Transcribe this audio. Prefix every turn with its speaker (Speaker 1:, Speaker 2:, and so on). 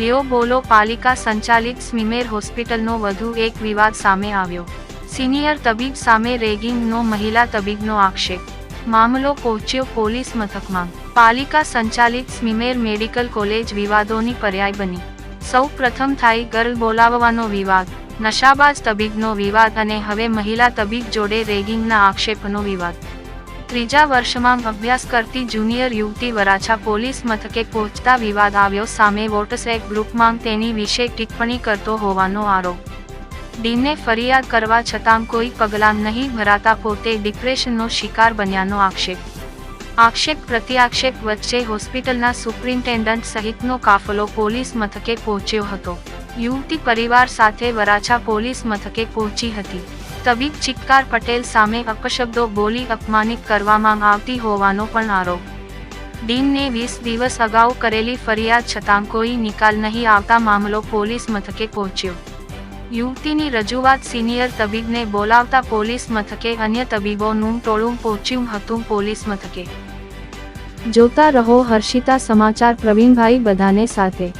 Speaker 1: લિયો બોલો પાલિકા સંચાલિત સ્મીમેર હોસ્પિટલનો વધુ એક વિવાદ સામે આવ્યો. સિનિયર તબીબ સામે રેગિંગનો મહિલા તબીબનો આક્ષેપ. મામલો પહોંચ્યો પોલીસ મથકમાં. પાલિકા સંચાલિત સ્મીમેર મેડિકલ કોલેજ વિવાદોની પર્યાય બની. સૌ પ્રથમ થાય ગર્લ બોલાવવાનો વિવાદ, નશાબાજ તબીબનો વિવાદ અને હવે મહિલા તબીબ જોડે રેગિંગના આક્ષેપનો વિવાદ. ત્રીજા વર્ષમાં અભ્યાસ કરતી જુનિયર યુવતી વરાછા પોલીસ મથકે પહોંચતા વિવાદ આવ્યો. સામે વોટ્સએપ ગ્રુપમાં તેની વિશે ટિપ્પણી કરતો હોવાનો આરોપ. ડીનને ફરિયાદ કરવા છતાં કોઈ પગલાં નહીં ભરાતા પોતે ડિપ્રેશનનો શિકાર બન્યાનો આક્ષેપ. આક્ષેપ પ્રત્યાક્ષેપ વચ્ચે હોસ્પિટલના સુપ્રિન્ટેન્ડન્ટ સહિતનો કાફલો પોલીસ મથકે પહોંચ્યો હતો. યુવતી પરિવાર સાથે વરાછા પોલીસ મથકે પહોંચી હતી. તબીબ ચિક્કાર પટેલ સામે અપશબ્દો બોલી અપમાનિત કરવામાં આવતી હોવાનો પણ આરોપ. ડીનને વીસ દિવસ અગાઉ કરેલી ફરિયાદ છતાં કોઈ નિકાલ નહીં આવતા મામલો પોલીસ મથકે પહોંચ્યો. યુવતીની રજૂઆત સિનિયર તબીબને બોલાવતા પોલીસ મથકે અન્ય તબીબોનું ટોળું પહોંચ્યું હતું પોલીસ મથકે. જોતા રહો હર્ષિતા સમાચાર પ્રવીણભાઈ બધાને સાથે.